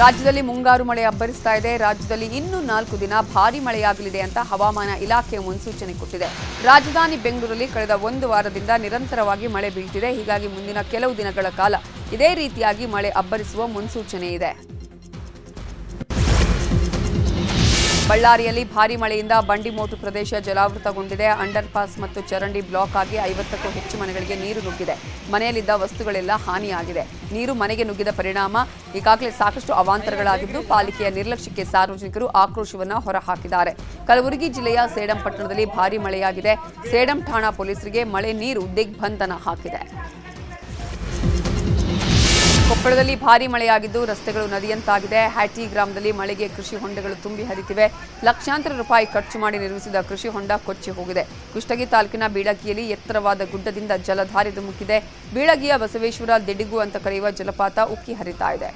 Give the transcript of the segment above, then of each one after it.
ರಾಜ್ಯದಲ್ಲಿ ಮುಂಗಾರು ಮಳೆ ಅಬ್ಬರಿಸ್ತಾ ಇದೆ. ರಾಜ್ಯದಲ್ಲಿ ಇನ್ನೂ ನಾಲ್ಕು ದಿನ ಭಾರಿ ಮಳೆಯಾಗಲಿದೆ ಅಂತ ಹವಾಮಾನ ಇಲಾಖೆ ಮುನ್ಸೂಚನೆ ಕೊಟ್ಟಿದೆ. ರಾಜಧಾನಿ ಬೆಂಗಳೂರಲ್ಲಿ ಕಳೆದ ಒಂದು ವಾರದಿಂದ ನಿರಂತರವಾಗಿ ಮಳೆ ಬೀಳ್ತಿದೆ. ಹೀಗಾಗಿ ಮುಂದಿನ ಕೆಲವು ದಿನಗಳ ಕಾಲ ಇದೇ ರೀತಿಯಾಗಿ ಮಳೆ ಅಬ್ಬರಿಸುವ ಮುನ್ಸೂಚನೆ ಇದೆ. ಬಳ್ಳಾರಿಯಲ್ಲಿ ಭಾರಿ ಮಳೆಯಿಂದ ಬಂಡಿಮೋಟು ಪ್ರದೇಶ ಜಲಾವೃತಗೊಂಡಿದೆ. ಅಂಡರ್ ಪಾಸ್ ಮತ್ತು ಚರಂಡಿ ಬ್ಲಾಕ್ ಆಗಿ ಐವತ್ತಕ್ಕೂ ಹೆಚ್ಚು ಮನೆಗಳಿಗೆ ನೀರು ನುಗ್ಗಿದೆ. ಮನೆಯಲ್ಲಿದ್ದ ವಸ್ತುಗಳೆಲ್ಲ ಹಾನಿಯಾಗಿದೆ ನೀರು ಮನೆಗೆ ನುಗ್ಗಿದ ಪರಿಣಾಮ ಈಗಾಗಲೇ ಸಾಕಷ್ಟು ಅವಾಂತರಗಳಾಗಿದ್ದು, ಪಾಲಿಕೆಯ ನಿರ್ಲಕ್ಷ್ಯಕ್ಕೆ ಸಾರ್ವಜನಿಕರು ಆಕ್ರೋಶವನ್ನು ಹೊರಹಾಕಿದ್ದಾರೆ. ಕಲಬುರಗಿ ಜಿಲ್ಲೆಯ ಸೇಡಂ ಪಟ್ಟಣದಲ್ಲಿ ಭಾರಿ ಮಳೆಯಾಗಿದೆ. ಸೇಡಂ ಠಾಣಾ ಪೊಲೀಸರಿಗೆ ಮಳೆ ನೀರು ದಿಗ್ಬಂಧನ ಹಾಕಿದೆ. ಕೊಪ್ಪಳದಲ್ಲಿ ಭಾರಿ ಮಳೆಯಾಗಿದ್ದು ರಸ್ತೆಗಳು ನದಿಯಂತಾಗಿದೆ. ಹ್ಯಾಟಿ ಗ್ರಾಮದಲ್ಲಿ ಮಳೆಗೆ ಕೃಷಿ ಹೊಂಡಗಳು ತುಂಬಿ ಹರಿತಿವೆ. ಲಕ್ಷಾಂತರ ರೂಪಾಯಿ ಖರ್ಚು ಮಾಡಿ ನಿರ್ಮಿಸಿದ ಕೃಷಿ ಹೊಂಡ ಕೊಚ್ಚಿ ಹೋಗಿದೆ. ಕುಷ್ಟಗಿ ತಾಲೂಕಿನ ಬೀಳಗಿಯಲ್ಲಿ ಎತ್ತರವಾದ ಗುಡ್ಡದಿಂದ ಜಲಧಾರೆ ಧುಮುಕಿದೆ. ಬೀಳಗಿಯ ಬಸವೇಶ್ವರ ದಿಡಿಗು ಅಂತ ಕರೆಯುವ ಜಲಪಾತ ಉಕ್ಕಿ ಹರಿತಾ ಇದೆ.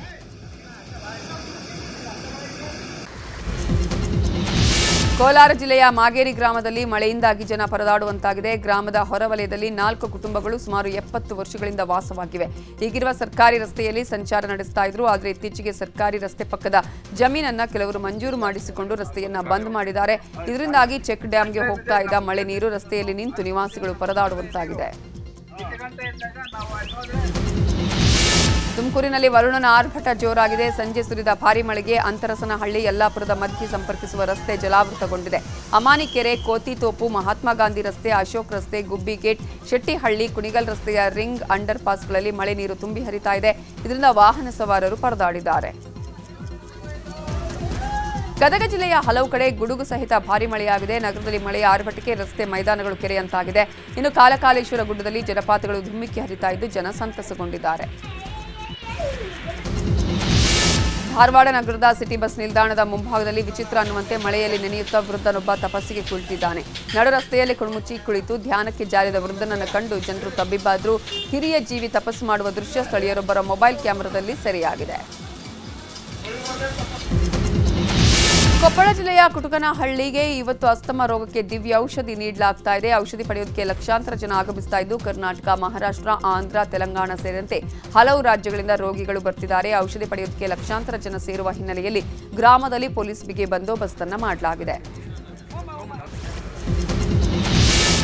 ಕೋಲಾರ ಜಿಲ್ಲೆಯ ಮಾಗೇರಿ ಗ್ರಾಮದಲ್ಲಿ ಮಳೆಯಿಂದಾಗಿ ಜನ ಪರದಾಡುವಂತಾಗಿದೆ. ಗ್ರಾಮದ ಹೊರವಲಯದಲ್ಲಿ ನಾಲ್ಕು ಕುಟುಂಬಗಳು ಸುಮಾರು ಎಪ್ಪತ್ತು ವರ್ಷಗಳಿಂದ ವಾಸವಾಗಿವೆ. ಹೀಗಿರುವ ಸರ್ಕಾರಿ ರಸ್ತೆಯಲ್ಲಿ ಸಂಚಾರ ನಡೆಸ್ತಾ ಇದ್ರು, ಆದರೆ ಇತ್ತೀಚೆಗೆ ಸರ್ಕಾರಿ ರಸ್ತೆ ಪಕ್ಕದ ಜಮೀನನ್ನ ಕೆಲವರು ಮಂಜೂರು ಮಾಡಿಸಿಕೊಂಡು ರಸ್ತೆಯನ್ನ ಬಂದ್ ಮಾಡಿದ್ದಾರೆ. ಇದರಿಂದಾಗಿ ಚೆಕ್ ಡ್ಯಾಂಗೆ ಹೋಗ್ತಾ ಇದ್ದ ಮಳೆ ನೀರು ರಸ್ತೆಯಲ್ಲಿ ನಿಂತು ನಿವಾಸಿಗಳು ಪರದಾಡುವಂತಾಗಿದೆ. ತುಮಕೂರಿನಲ್ಲಿ ವರುಣನ ಆರ್ಭಟ ಜೋರಾಗಿದೆ. ಸಂಜೆ ಸುರಿದ ಭಾರಿ ಮಳೆಗೆ ಅಂತರಸನಹಳ್ಳಿ, ಯಲ್ಲಾಪುರದ ಮಧ್ಯೆ ಸಂಪರ್ಕಿಸುವ ರಸ್ತೆ ಜಲಾವೃತಗೊಂಡಿದೆ. ಅಮಾನಿಕೆರೆ ಕೋತಿತೋಪು ಮಹಾತ್ಮ ಗಾಂಧಿ ರಸ್ತೆ, ಅಶೋಕ್ ರಸ್ತೆ, ಗುಬ್ಬಿ ಗೇಟ್, ಶೆಟ್ಟಿಹಳ್ಳಿ, ಕುಣಿಗಲ್ ರಸ್ತೆಯ ರಿಂಗ್ ಅಂಡರ್ ಪಾಸ್ಗಳಲ್ಲಿ ಮಳೆ ನೀರು ತುಂಬಿ ಹರಿತಾ ಇದೆ. ಇದರಿಂದ ವಾಹನ ಸವಾರರು ಪರದಾಡಿದ್ದಾರೆ. ಗದಗ ಜಿಲ್ಲೆಯ ಹಲವು ಕಡೆ ಗುಡುಗು ಸಹಿತ ಭಾರಿ ಮಳೆಯಾಗಿದೆ. ನಗರದಲ್ಲಿ ಮಳೆಯ ಆರ್ಭಟಕ್ಕೆ ರಸ್ತೆ ಮೈದಾನಗಳು ಕೆರೆಯಂತಾಗಿದೆ. ಇನ್ನು ಕಾಲಕಾಲೇಶ್ವರ ಗುಡ್ಡದಲ್ಲಿ ಜಲಪಾತಗಳು ಧುಮ್ಮಿಕ್ಕಿ ಹರಿತಾ ಇದ್ದು ಜನ ಸಂತಸಗೊಂಡಿದ್ದಾರೆ. ಧಾರವಾಡ ನಗರದ ಸಿಟಿ ಬಸ್ ನಿಲ್ದಾಣದ ಮುಂಭಾಗದಲ್ಲಿ ವಿಚಿತ್ರ ಅನ್ನುವಂತೆ ಮಳೆಯಲ್ಲಿ ನೆನೆಯುತ್ತಾ ವೃದ್ಧನೊಬ್ಬ ತಪಸ್ಸಿಗೆ ಕುಳಿತಿದ್ದಾನೆ. ನಡು ರಸ್ತೆಯಲ್ಲಿ ಕುಣುಮುಚ್ಚಿ ಕುಳಿತು ಧ್ಯಾನಕ್ಕೆ ಜಾರಿದ ವೃದ್ಧನನ್ನು ಕಂಡು ಜನರು ತಬ್ಬಿಬ್ಬಾದರೂ ಹಿರಿಯ ಜೀವಿ ತಪಸ್ಸು ಮಾಡುವ ದೃಶ್ಯ ಸ್ಥಳೀಯರೊಬ್ಬರ ಮೊಬೈಲ್ ಕ್ಯಾಮೆರಾದಲ್ಲಿ ಸೆರೆಯಾಗಿದೆ. ಕೊಪ್ಪಳ ಜಿಲ್ಲೆಯ ಕುಟುಕನಹಳ್ಳಿಗೆ ಇವತ್ತು ಅಸ್ತಮ ರೋಗಕ್ಕೆ ದಿವ್ಯ ಔಷಧಿ ನೀಡಲಾಗ್ತಾ ಇದೆ. ಔಷಧಿ ಪಡೆಯೋದಕ್ಕೆ ಲಕ್ಷಾಂತರ ಜನ ಆಗಮಿಸ್ತಾ ಇದ್ದು, ಕರ್ನಾಟಕ, ಮಹಾರಾಷ್ಟ್ರ, ಆಂಧ್ರ, ತೆಲಂಗಾಣ ಸೇರಿದಂತೆ ಹಲವು ರಾಜ್ಯಗಳಿಂದ ರೋಗಿಗಳು ಬರ್ತಿದ್ದಾರೆ. ಔಷಧಿ ಪಡೆಯೋದಕ್ಕೆ ಲಕ್ಷಾಂತರ ಜನ ಸೇರುವ ಹಿನ್ನೆಲೆಯಲ್ಲಿ ಗ್ರಾಮದಲ್ಲಿ ಪೊಲೀಸ್ ಬಿಗಿ ಬಂದೋಬಸ್ತ್ ಅನ್ನ ಮಾಡಲಾಗಿದೆ.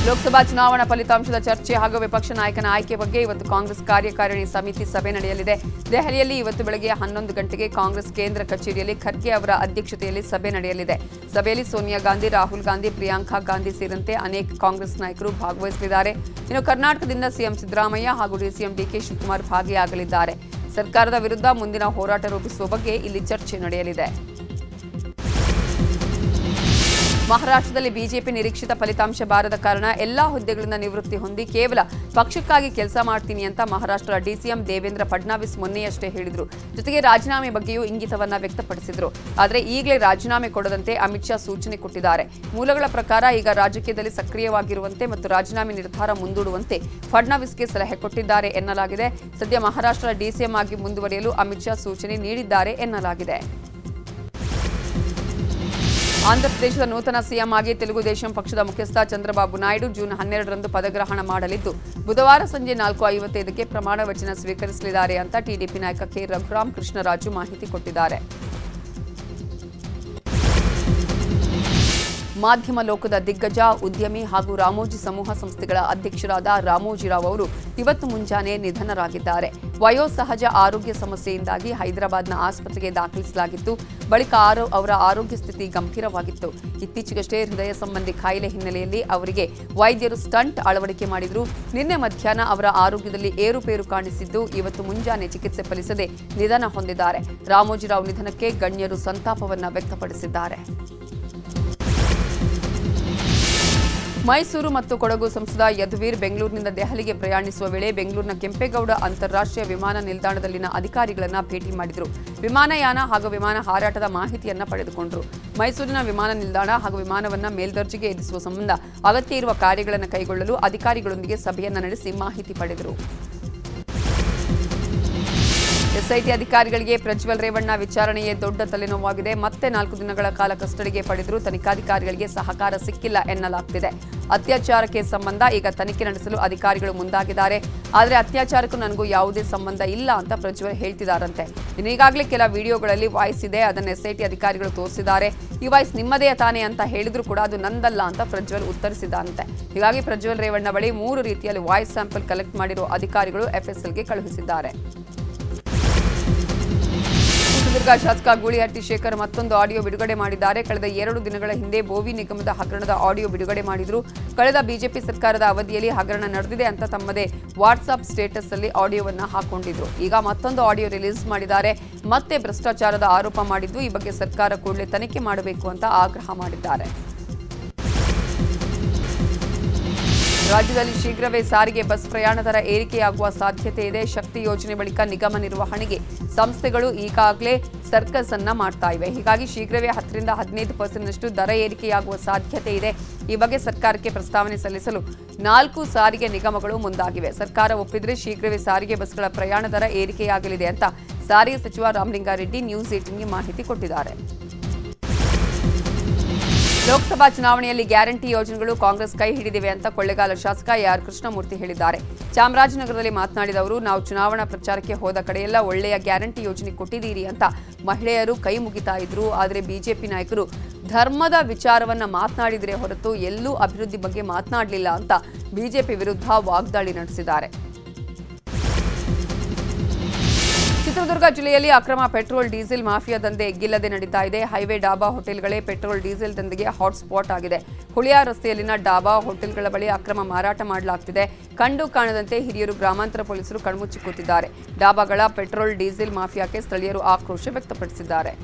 ಲೋಕಸಭಾ ಚುನಾವಣಾ ಫಲಿತಾಂಶದ ಚರ್ಚೆ ಹಾಗೂ ವಿಪಕ್ಷ ನಾಯಕನ ಆಯ್ಕೆ ಬಗ್ಗೆ ಇವತ್ತು ಕಾಂಗ್ರೆಸ್ ಕಾರ್ಯಕಾರಿಣಿ ಸಮಿತಿ ಸಭೆ ನಡೆಯಲಿದೆ. ದೆಹಲಿಯಲ್ಲಿ ಇವತ್ತು ಬೆಳಗ್ಗೆ ಹನ್ನೊಂದು ಗಂಟೆಗೆ ಕಾಂಗ್ರೆಸ್ ಕೇಂದ್ರ ಕಚೇರಿಯಲ್ಲಿ ಖರ್ಗೆ ಅವರ ಅಧ್ಯಕ್ಷತೆಯಲ್ಲಿ ಸಭೆ ನಡೆಯಲಿದೆ. ಸಭೆಯಲ್ಲಿ ಸೋನಿಯಾ ಗಾಂಧಿ, ರಾಹುಲ್ ಗಾಂಧಿ, ಪ್ರಿಯಾಂಕಾ ಗಾಂಧಿ ಸೇರಿದಂತೆ ಅನೇಕ ಕಾಂಗ್ರೆಸ್ ನಾಯಕರು ಭಾಗವಹಿಸಲಿದ್ದಾರೆ. ಇನ್ನು ಕರ್ನಾಟಕದಿಂದ ಸಿಎಂ ಸಿದ್ದರಾಮಯ್ಯ ಹಾಗೂ ಡಿಸಿಎಂ ಡಿಕೆ ಶಿವಕುಮಾರ್ ಭಾಗಿಯಾಗಲಿದ್ದಾರೆ. ಸರ್ಕಾರದ ವಿರುದ್ಧ ಮುಂದಿನ ಹೋರಾಟ ರೂಪಿಸುವ ಬಗ್ಗೆ ಇಲ್ಲಿ ಚರ್ಚೆ ನಡೆಯಲಿದೆ. ಮಹಾರಾಷ್ಟ್ರದಲ್ಲಿ ಬಿಜೆಪಿ ನಿರೀಕ್ಷಿತ ಫಲಿತಾಂಶ ಬಾರದ ಕಾರಣ ಎಲ್ಲಾ ಹುದ್ದೆಗಳಿಂದ ನಿವೃತ್ತಿ ಹೊಂದಿ ಕೇವಲ ಪಕ್ಷಕ್ಕಾಗಿ ಕೆಲಸ ಮಾಡ್ತೀನಿ ಅಂತ ಮಹಾರಾಷ್ಟ್ರ ಡಿಸಿಎಂ ದೇವೇಂದ್ರ ಫಡ್ನಾವಿಸ್ ಮೊನ್ನೆಯಷ್ಟೇ ಹೇಳಿದರು. ಜೊತೆಗೆ ರಾಜೀನಾಮೆ ಬಗ್ಗೆಯೂ ಇಂಗಿತವನ್ನ ವ್ಯಕ್ತಪಡಿಸಿದರು. ಆದರೆ ಈಗಲೇ ರಾಜೀನಾಮೆ ಕೊಡದಂತೆ ಅಮಿತ್ ಶಾ ಸೂಚನೆ ಕೊಟ್ಟಿದ್ದಾರೆ. ಮೂಲಗಳ ಪ್ರಕಾರ ಈಗ ರಾಜಕೀಯದಲ್ಲಿ ಸಕ್ರಿಯವಾಗಿರುವಂತೆ ಮತ್ತು ರಾಜೀನಾಮೆ ನಿರ್ಧಾರ ಮುಂದೂಡುವಂತೆ ಫಡ್ನವೀಸ್ಗೆ ಸಲಹೆ ಕೊಟ್ಟಿದ್ದಾರೆ ಎನ್ನಲಾಗಿದೆ. ಸದ್ಯ ಮಹಾರಾಷ್ಟ್ರ ಡಿಸಿಎಂ ಆಗಿ ಮುಂದುವರಿಯಲು ಅಮಿತ್ ಶಾ ಸೂಚನೆ ನೀಡಿದ್ದಾರೆ ಎನ್ನಲಾಗಿದೆ. ಆಂಧ್ರಪ್ರದೇಶದ ನೂತನ ಸಿಎಂ ಆಗಿ ತೆಲುಗುದೇಶಂ ಪಕ್ಷದ ಮುಖ್ಯಸ್ಥ ಚಂದ್ರಬಾಬು ನಾಯ್ಡು ಜೂನ್ ಹನ್ನೆರಡರಂದು ಪದಗ್ರಹಣ ಮಾಡಲಿದ್ದು, ಬುಧವಾರ ಸಂಜೆ ನಾಲ್ಕು ಐವತ್ತೈದಕ್ಕೆ ಪ್ರಮಾಣ ವಚನ ಸ್ವೀಕರಿಸಲಿದ್ದಾರೆ ಅಂತ ಟಿಡಿಪಿ ನಾಯಕ ಕೆ. ರಘುರಾಮ್ ಕೃಷ್ಣರಾಜು ಮಾಹಿತಿ ಕೊಟ್ಟಿದ್ದಾರೆ. ಮಾಧ್ಯಮ ಲೋಕದ ದಿಗ್ಗಜ ಉದ್ಯಮಿ ಹಾಗೂ ರಾಮೋಜಿ ಸಮೂಹ ಸಂಸ್ಥೆಗಳ ಅಧ್ಯಕ್ಷರಾದ ರಾಮೋಜಿರಾವ್ ಅವರು ಇವತ್ತು ಮುಂಜಾನೆ ನಿಧನರಾಗಿದ್ದಾರೆ. ವಯೋಸಹಜ ಆರೋಗ್ಯ ಸಮಸ್ಯೆಯಿಂದಾಗಿ ಹೈದರಾಬಾದ್ನ ಆಸ್ಪತ್ರೆಗೆ ದಾಖಲಿಸಲಾಗಿತ್ತು. ಬಳಿಕ ಅವರ ಆರೋಗ್ಯ ಸ್ಥಿತಿ ಗಂಭೀರವಾಗಿತ್ತು. ಇತ್ತೀಚೆಗಷ್ಟೇ ಹೃದಯ ಸಂಬಂಧಿ ಕಾಯಿಲೆ ಹಿನ್ನೆಲೆಯಲ್ಲಿ ಅವರಿಗೆ ವೈದ್ಯರು ಸ್ಟಂಟ್ ಅಳವಡಿಕೆ ಮಾಡಿದ್ರು. ನಿನ್ನೆ ಮಧ್ಯಾಹ್ನ ಅವರ ಆರೋಗ್ಯದಲ್ಲಿ ಏರುಪೇರು ಕಾಣಿಸಿದ್ದು ಇವತ್ತು ಮುಂಜಾನೆ ಚಿಕಿತ್ಸೆ ಫಲಿಸದೆ ನಿಧನ ಹೊಂದಿದ್ದಾರೆ. ರಾಮೋಜಿರಾವ್ ನಿಧನಕ್ಕೆ ಗಣ್ಯರು ಸಂತಾಪವನ್ನು ವ್ಯಕ್ತಪಡಿಸಿದ್ದಾರೆ. ಮೈಸೂರು ಮತ್ತು ಕೊಡಗು ಸಂಸದ ಯದುವೀರ್ ಬೆಂಗಳೂರಿನಿಂದ ದೆಹಲಿಗೆ ಪ್ರಯಾಣಿಸುವ ವೇಳೆ ಬೆಂಗಳೂರಿನ ಕೆಂಪೇಗೌಡ ಅಂತಾರಾಷ್ಟ್ರೀಯ ವಿಮಾನ ನಿಲ್ದಾಣದಲ್ಲಿನ ಅಧಿಕಾರಿಗಳನ್ನು ಭೇಟಿ ಮಾಡಿದರು. ವಿಮಾನಯಾನ ಹಾಗೂ ವಿಮಾನ ಹಾರಾಟದ ಮಾಹಿತಿಯನ್ನು ಪಡೆದುಕೊಂಡರು. ಮೈಸೂರಿನ ವಿಮಾನ ನಿಲ್ದಾಣ ಹಾಗೂ ವಿಮಾನವನ್ನು ಮೇಲ್ದರ್ಜೆಗೆ ಏರಿಸುವ ಸಂಬಂಧ ಅಗತ್ಯ ಇರುವ ಕಾರ್ಯಗಳನ್ನು ಕೈಗೊಳ್ಳಲು ಅಧಿಕಾರಿಗಳೊಂದಿಗೆ ಸಭೆಯನ್ನ ನಡೆಸಿ ಮಾಹಿತಿ ಪಡೆದರು. ಎಸ್ಐಟಿ ಅಧಿಕಾರಿಗಳಿಗೆ ಪ್ರಜ್ವಲ್ ರೇವಣ್ಣ ವಿಚಾರಣೆಯೇ ದೊಡ್ಡ ತಲೆನೋವಾಗಿದೆ. ಮತ್ತೆ ನಾಲ್ಕು ದಿನಗಳ ಕಾಲ ಕಸ್ಟಡಿಗೆ ಪಡೆದರೂ ತನಿಖಾಧಿಕಾರಿಗಳಿಗೆ ಸಹಕಾರ ಸಿಕ್ಕಿಲ್ಲ ಎನ್ನಲಾಗ್ತಿದೆ. ಅತ್ಯಾಚಾರಕ್ಕೆ ಸಂಬಂಧ ಈಗ ತನಿಖೆ ನಡೆಸಲು ಅಧಿಕಾರಿಗಳು ಮುಂದಾಗಿದ್ದಾರೆ. ಆದರೆ ಅತ್ಯಾಚಾರಕ್ಕೂ ನನಗೂ ಯಾವುದೇ ಸಂಬಂಧ ಇಲ್ಲ ಅಂತ ಪ್ರಜ್ವಲ್ ಹೇಳ್ತಿದ್ದಾರಂತೆ ಇನ್ನೀಗಾಗಲೇ ಕೆಲ ವಿಡಿಯೋಗಳಲ್ಲಿ ವಾಯ್ಸ್ ಇದೆ, ಅದನ್ನು ಎಸ್ಐಟಿ ಅಧಿಕಾರಿಗಳು ತೋರಿಸಿದ್ದಾರೆ. ಈ ವಾಯ್ಸ್ ನಿಮ್ಮದೇ ತಾನೇ ಅಂತ ಹೇಳಿದ್ರು ಕೂಡ ಅದು ನಂದಲ್ಲ ಅಂತ ಪ್ರಜ್ವಲ್ ಉತ್ತರಿಸಿದಂತೆ ಹೀಗಾಗಿ ಪ್ರಜ್ವಲ್ ರೇವಣ್ಣ ಬಳಿ ಮೂರು ರೀತಿಯಲ್ಲಿ ವಾಯ್ಸ್ ಸ್ಯಾಂಪಲ್ ಕಲೆಕ್ಟ್ ಮಾಡಿರುವ ಅಧಿಕಾರಿಗಳು ಎಫ್ಎಸ್ಎಲ್ಗೆ ಕಳುಹಿಸಿದ್ದಾರೆ. ಚಿತ್ರದುರ್ಗ ಶಾಸಕ ಗೂಳಿಹಟ್ಟಿ ಶೇಖರ್ ಮತ್ತೊಂದು ಆಡಿಯೋ ಬಿಡುಗಡೆ ಮಾಡಿದ್ದಾರೆ. ಕಳೆದ ಎರಡು ದಿನಗಳ ಹಿಂದೆ ಬೋವಿ ನಿಗಮದ ಹಗರಣದ ಆಡಿಯೋ ಬಿಡುಗಡೆ ಮಾಡಿದ್ರು. ಕಳೆದ ಬಿಜೆಪಿ ಸರ್ಕಾರದ ಅವಧಿಯಲ್ಲಿ ಹಗರಣ ನಡೆದಿದೆ ಅಂತ ತಮ್ಮದೇ ವಾಟ್ಸ್ಆಪ್ ಸ್ಟೇಟಸ್ ಅಲ್ಲಿ ಆಡಿಯೋವನ್ನ ಹಾಕೊಂಡಿದ್ರು. ಈಗ ಮತ್ತೊಂದು ಆಡಿಯೋ ರಿಲೀಸ್ ಮಾಡಿದ್ದಾರೆ. ಮತ್ತೆ ಭ್ರಷ್ಟಾಚಾರದ ಆರೋಪ ಮಾಡಿದ್ದು ಈ ಬಗ್ಗೆ ಸರ್ಕಾರ ಕೂಡಲೇ ತನಿಖೆ ಮಾಡಬೇಕು ಅಂತ ಆಗ್ರಹ ಮಾಡಿದ್ದಾರೆ. ರಾಜ್ಯದಲ್ಲಿ ಶೀಘ್ರವೇ ಸಾರಿಗೆ ಬಸ್ ಪ್ರಯಾಣ ದರ ಏರಿಕೆಯಾಗುವ ಸಾಧ್ಯತೆ ಇದೆ. ಶಕ್ತಿ ಯೋಜನೆ ಬಳಿಕ ನಿಗಮ ನಿರ್ವಹಣೆಗೆ ಸಂಸ್ಥೆಗಳು ಈಗಾಗಲೇ ಸರ್ಕಸ್ ಅನ್ನ ಮಾಡ್ತಾ ಇವೆ. ಹೀಗಾಗಿ ಶೀಘ್ರವೇ ಹತ್ತರಿಂದ ಹದಿನೈದು ಪರ್ಸೆಂಟ್ನಷ್ಟು ದರ ಏರಿಕೆಯಾಗುವ ಸಾಧ್ಯತೆ ಇದೆ. ಈ ಬಗ್ಗೆ ಸರ್ಕಾರಕ್ಕೆ ಪ್ರಸ್ತಾವನೆ ಸಲ್ಲಿಸಲು ನಾಲ್ಕು ಸಾರಿಗೆ ನಿಗಮಗಳು ಮುಂದಾಗಿವೆ. ಸರ್ಕಾರ ಒಪ್ಪಿದ್ರೆ ಶೀಘ್ರವೇ ಸಾರಿಗೆ ಬಸ್ಗಳ ಪ್ರಯಾಣ ದರ ಏರಿಕೆಯಾಗಲಿದೆ ಅಂತ ಸಾರಿಗೆ ಸಚಿವ ರಾಮಲಿಂಗಾರೆಡ್ಡಿ ನ್ಯೂಸ್ ಏಟಿನ್ಗೆ ಮಾಹಿತಿ ಕೊಟ್ಟಿದ್ದಾರೆ. ಲೋಕಸಭಾ ಚುನಾವಣೆಯಲ್ಲಿ ಗ್ಯಾರಂಟಿ ಯೋಜನೆಗಳು ಕಾಂಗ್ರೆಸ್ ಕೈ ಹಿಡಿದಿವೆ ಅಂತ ಕೊಳ್ಳೆಗಾಲ ಶಾಸಕ ಆರ್ ಕೃಷ್ಣಮೂರ್ತಿ ಹೇಳಿದ್ದಾರೆ. ಚಾಮರಾಜನಗರದಲ್ಲಿ ಮಾತನಾಡಿದ ಅವರು, ನಾವು ಚುನಾವಣಾ ಪ್ರಚಾರಕ್ಕೆ ಹೋದ ಕಡೆಯೆಲ್ಲ ಒಳ್ಳೆಯ ಗ್ಯಾರಂಟಿ ಯೋಜನೆ ಕೊಟ್ಟಿದ್ದೀರಿ ಅಂತ ಮಹಿಳೆಯರು ಕೈ ಮುಗಿತಾ ಇದ್ರು. ಆದರೆ ಬಿಜೆಪಿ ನಾಯಕರು ಧರ್ಮದ ವಿಚಾರವನ್ನ ಮಾತನಾಡಿದರೆ ಹೊರತು ಎಲ್ಲೂ ಅಭಿವೃದ್ಧಿ ಬಗ್ಗೆ ಮಾತನಾಡಲಿಲ್ಲ ಅಂತ ಬಿಜೆಪಿ ವಿರುದ್ಧ ವಾಗ್ದಾಳಿ ನಡೆಸಿದ್ದಾರೆ. ಚಿತ್ರದುರ್ಗ ಜಿಲ್ಲೆಯಲ್ಲಿ ಅಕ್ರಮ ಪೆಟ್ರೋಲ್, ಡೀಸೆಲ್ ಮಾಫಿಯಾ ದಂಧೆ ಎಗ್ಗಿಲ್ಲದೆ ನಡೀತಾ ಇದೆ. ಹೈವೇ ಡಾಬಾ ಹೋಟೆಲ್ಗಳೇ ಪೆಟ್ರೋಲ್, ಡೀಸೆಲ್ ದಂಧೆಗೆ ಹಾಟ್ಸ್ಪಾಟ್ ಆಗಿದೆ. ಹುಳಿಯ ರಸ್ತೆಯಲ್ಲಿನ ಡಾಬಾ ಹೋಟೆಲ್ಗಳ ಬಳಿ ಅಕ್ರಮ ಮಾರಾಟ ಮಾಡಲಾಗ್ತಿದೆ. ಕಂಡು ಕಾಣದಂತೆ ಹಿರಿಯರು ಗ್ರಾಮಾಂತರ ಪೊಲೀಸರು ಕಣ್ಮುಚ್ಚಿ ಕೂತಿದ್ದಾರೆ ಡಾಬಾಗಳ ಪೆಟ್ರೋಲ್, ಡೀಸೆಲ್ ಮಾಫಿಯಾಕ್ಕೆ ಸ್ಥಳೀಯರು ಆಕ್ರೋಶ ವ್ಯಕ್ತಪಡಿಸಿದ್ದಾರೆ.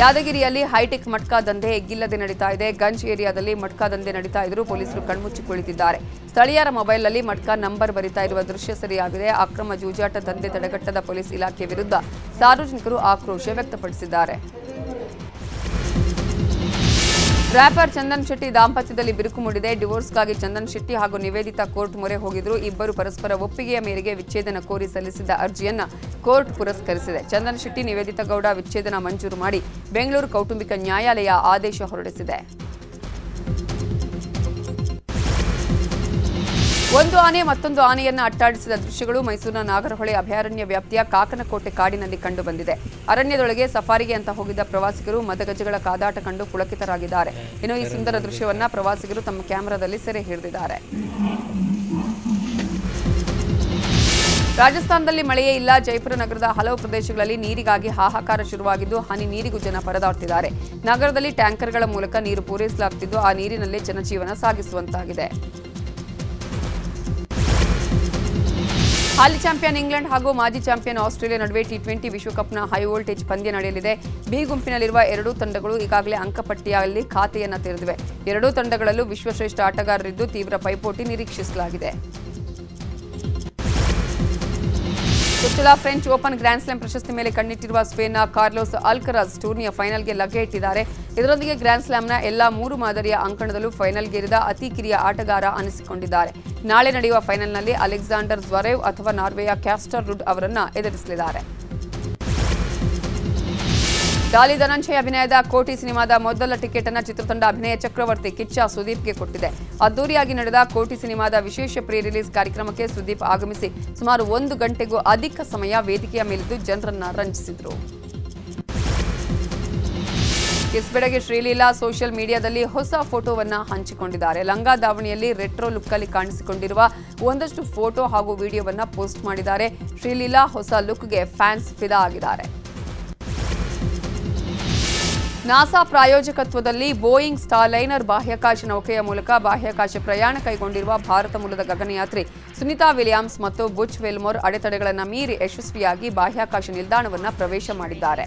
ಯಾದಗಿರಿಯಲ್ಲಿ ಹೈಟೆಕ್ ಮಟ್ಕಾ ದಂಧೆ ಎಗ್ಗಿಲ್ಲದೆ ನಡೀತಾ ಇದೆ. ಗಂಜ್ ಏರಿಯಾದಲ್ಲಿ ಮಟ್ಕಾ ದಂಧೆ ನಡೀತಾ ಇದ್ರೂ ಪೊಲೀಸರು ಕಣ್ಮುಚ್ಚಿ ಕುಳಿತಿದ್ದಾರೆ ಸ್ಥಳೀಯರ ಮೊಬೈಲ್ನಲ್ಲಿ ಮಟ್ಕಾ ನಂಬರ್ ಬರಿತಾ ಇರುವ ದೃಶ್ಯ ಸರಿಯಾಗಿದೆ. ಅಕ್ರಮ ಜೂಜಾಟ ದಂಧೆ ತಡೆಗಟ್ಟದ ಪೊಲೀಸ್ ಇಲಾಖೆ ವಿರುದ್ಧ ಸಾರ್ವಜನಿಕರು ಆಕ್ರೋಶ ವ್ಯಕ್ತಪಡಿಸಿದ್ದಾರೆ. ರ್ಯಾಪರ್ ಚಂದನ್ ಶೆಟ್ಟಿ ದಾಂಪತ್ಯದಲ್ಲಿ ಬಿರುಕು ಮೂಡಿದೆ. ಡಿವೋರ್ಸ್ಗಾಗಿ ಚಂದನ್ ಶೆಟ್ಟಿ ಹಾಗೂ ನಿವೇದಿತಾ ಕೋರ್ಟ್ ಮೊರೆ ಹೋಗಿದ್ರು. ಇಬ್ಬರು ಪರಸ್ಪರ ಒಪ್ಪಿಗೆಯ ಮೇರೆಗೆ ವಿಚ್ಛೇದನ ಕೋರಿ ಸಲ್ಲಿಸಿದ್ದ ಅರ್ಜಿಯನ್ನ ಕೋರ್ಟ್ ಪುರಸ್ಕರಿಸಿದೆ. ಚಂದನ್ ಶೆಟ್ಟಿ, ನಿವೇದಿತಾ ಗೌಡ ವಿಚ್ಛೇದನ ಮಂಜೂರು ಮಾಡಿ ಬೆಂಗಳೂರು ಕೌಟುಂಬಿಕ ನ್ಯಾಯಾಲಯ ಆದೇಶ ಹೊರಡಿಸಿದೆ. ಒಂದು ಆನೆ ಮತ್ತೊಂದು ಆನೆಯನ್ನು ಅಟ್ಟಾಡಿಸಿದ ದೃಶ್ಯಗಳು ಮೈಸೂರಿನ ನಾಗರಹೊಳೆ ಅಭಯಾರಣ್ಯ ವ್ಯಾಪ್ತಿಯ ಕಾಕನಕೋಟೆ ಕಾಡಿನಲ್ಲಿ ಕಂಡುಬಂದಿದೆ. ಅರಣ್ಯದೊಳಗೆ ಸಫಾರಿಗೆ ಅಂತ ಹೋಗಿದ್ದ ಪ್ರವಾಸಿಗರು ಮದಗಜಗಳ ಕಾದಾಟ ಕಂಡು ಪುಳಕಿತರಾಗಿದ್ದಾರೆ. ಇನ್ನು ಈ ಸುಂದರ ದೃಶ್ಯವನ್ನ ಪ್ರವಾಸಿಗರು ತಮ್ಮ ಕ್ಯಾಮೆರಾದಲ್ಲಿ ಸೆರೆ ಹಿಡಿದಿದ್ದಾರೆ. ರಾಜಸ್ಥಾನದಲ್ಲಿ ಮಳೆಯೇ ಇಲ್ಲ. ಜೈಪುರ ನಗರದ ಹಲವು ಪ್ರದೇಶಗಳಲ್ಲಿ ನೀರಿಗಾಗಿ ಹಾಹಾಕಾರ ಶುರುವಾಗಿದ್ದು, ಹನಿ ನೀರಿಗೂ ಜನ ಪರದಾಡ್ತಿದ್ದಾರೆ. ನಗರದಲ್ಲಿ ಟ್ಯಾಂಕರ್ಗಳ ಮೂಲಕ ನೀರು ಪೂರೈಸಲಾಗುತ್ತಿದ್ದು ಆ ನೀರಿನಲ್ಲೇ ಜನಜೀವನ ಸಾಗಿಸುವಂತಾಗಿದೆ. ಹಾಲಿ ಚಾಂಪಿಯನ್ ಇಂಗ್ಲೆಂಡ್ ಹಾಗೂ ಮಾಜಿ ಚಾಂಪಿಯನ್ ಆಸ್ಟ್ರೇಲಿಯಾ ನಡುವೆ ಟಿ ಟ್ವೆಂಟಿ ವಿಶ್ವಕಪ್ನ ಹೈ ವೋಲ್ಟೇಜ್ ಪಂದ್ಯ ನಡೆಯಲಿದೆ. ಬಿ ಗುಂಪಿನಲ್ಲಿರುವ ಎರಡೂ ತಂಡಗಳು ಈಗಾಗಲೇ ಅಂಕಪಟ್ಟಿಯಲ್ಲಿ ಖಾತೆಯನ್ನು ತೆರೆದಿವೆ. ಎರಡೂ ತಂಡಗಳಲ್ಲೂ ವಿಶ್ವಶ್ರೇಷ್ಠ ಆಟಗಾರರಿದ್ದು ತೀವ್ರ ಪೈಪೋಟಿ ನಿರೀಕ್ಷಿಸಲಾಗಿದೆ. ಚೊಚ್ಚಲ ಫ್ರೆಂಚ್ ಓಪನ್ ಗ್ರ್ಯಾಂಡ್ ಸ್ಲಾಮ್ ಪ್ರಶಸ್ತಿ ಮೇಲೆ ಕಣ್ಣಿಟ್ಟಿರುವ ಸ್ಪೇನ್ನ ಕಾರ್ಲೋಸ್ ಅಲ್ಕರಾಜ್ ಟೂರ್ನಿಯ ಫೈನಲ್ಗೆ ಲಗ್ಗೆ ಇಟ್ಟಿದ್ದಾರೆ. ಇದರೊಂದಿಗೆ ಗ್ರ್ಯಾಂಡ್ ಸ್ಲಾಮ್ನ ಎಲ್ಲಾ ಮೂರು ಮಾದರಿಯ ಅಂಕಣದಲ್ಲೂ ಫೈನಲ್ಗೇರಿದ ಅತಿ ಕಿರಿಯ ಆಟಗಾರ ಅನಿಸಿಕೊಂಡಿದ್ದಾರೆ. ನಾಳೆ ನಡೆಯುವ ಫೈನಲ್ನಲ್ಲಿ ಅಲೆಕ್ಸಾಂಡರ್ ಜ್ವರೇವ್ ಅಥವಾ ನಾರ್ವೆಯ ಕ್ಯಾಸ್ಟರ್ ರುಡ್ ಅವರನ್ನು ಎದುರಿಸಲಿದ್ದಾರೆ. ಡಾಲಿ ಧನಂಜಯ್ ಅಭಿನಯದ ಕೋಟಿ ಸಿನಿಮಾದ ಮೊದಲ ಟಿಕೆಟ್ ಅನ್ನು ಚಿತ್ರತಂಡ ಅಭಿನಯ ಚಕ್ರವರ್ತಿ ಕಿಚ್ಚ ಸುದೀಪ್ಗೆ ಕೊಟ್ಟಿದೆ. ಅದ್ದೂರಿಯಾಗಿ ನಡೆದ ಕೋಟಿ ಸಿನಿಮಾದ ವಿಶೇಷ ಪ್ರೀ ರಿಲೀಸ್ ಕಾರ್ಯಕ್ರಮಕ್ಕೆ ಸುದೀಪ್ ಆಗಮಿಸಿ ಸುಮಾರು ಒಂದು ಗಂಟೆಗೂ ಅಧಿಕ ಸಮಯ ವೇದಿಕೆಯ ಮೇಲಿದ್ದು ಜನರನ್ನ ರಂಜಿಸಿದ್ರು. ಕಿಸ್ಬೆಡಗೆ ಶ್ರೀಲೀಲಾ ಸೋಷಿಯಲ್ ಮೀಡಿಯಾದಲ್ಲಿ ಹೊಸ ಫೋಟೋವನ್ನ ಹಂಚಿಕೊಂಡಿದ್ದಾರೆ. ಲಂಗಾ ದಾವಣಿಯಲ್ಲಿ ರೆಟ್ರೋ ಲುಕ್ಕಲ್ಲಿ ಕಾಣಿಸಿಕೊಂಡಿರುವ ಒಂದಷ್ಟು ಫೋಟೋ ಹಾಗೂ ವಿಡಿಯೋವನ್ನ ಪೋಸ್ಟ್ ಮಾಡಿದ್ದಾರೆ. ಶ್ರೀಲೀಲಾ ಹೊಸ ಲುಕ್ಗೆ ಫ್ಯಾನ್ಸ್ ಫಿದಾ ಆಗಿದ್ದಾರೆ. ನಾಸಾ ಪ್ರಾಯೋಜಕತ್ವದಲ್ಲಿ ಬೋಯಿಂಗ್ ಸ್ಟಾರ್ಲೈನರ್ ಬಾಹ್ಯಾಕಾಶ ನೌಕೆಯ ಮೂಲಕ ಬಾಹ್ಯಾಕಾಶ ಪ್ರಯಾಣ ಕೈಗೊಂಡಿರುವ ಭಾರತ ಮೂಲದ ಗಗನಯಾತ್ರಿ ಸುನಿತಾ ವಿಲಿಯಮ್ಸ್ ಮತ್ತು ಬುಚ್ ವೆಲ್ಮೋರ್ ಅಡೆತಡೆಗಳನ್ನು ಮೀರಿ ಯಶಸ್ವಿಯಾಗಿ ಬಾಹ್ಯಾಕಾಶ ನಿಲ್ದಾಣವನ್ನು ಪ್ರವೇಶ ಮಾಡಿದ್ದಾರೆ.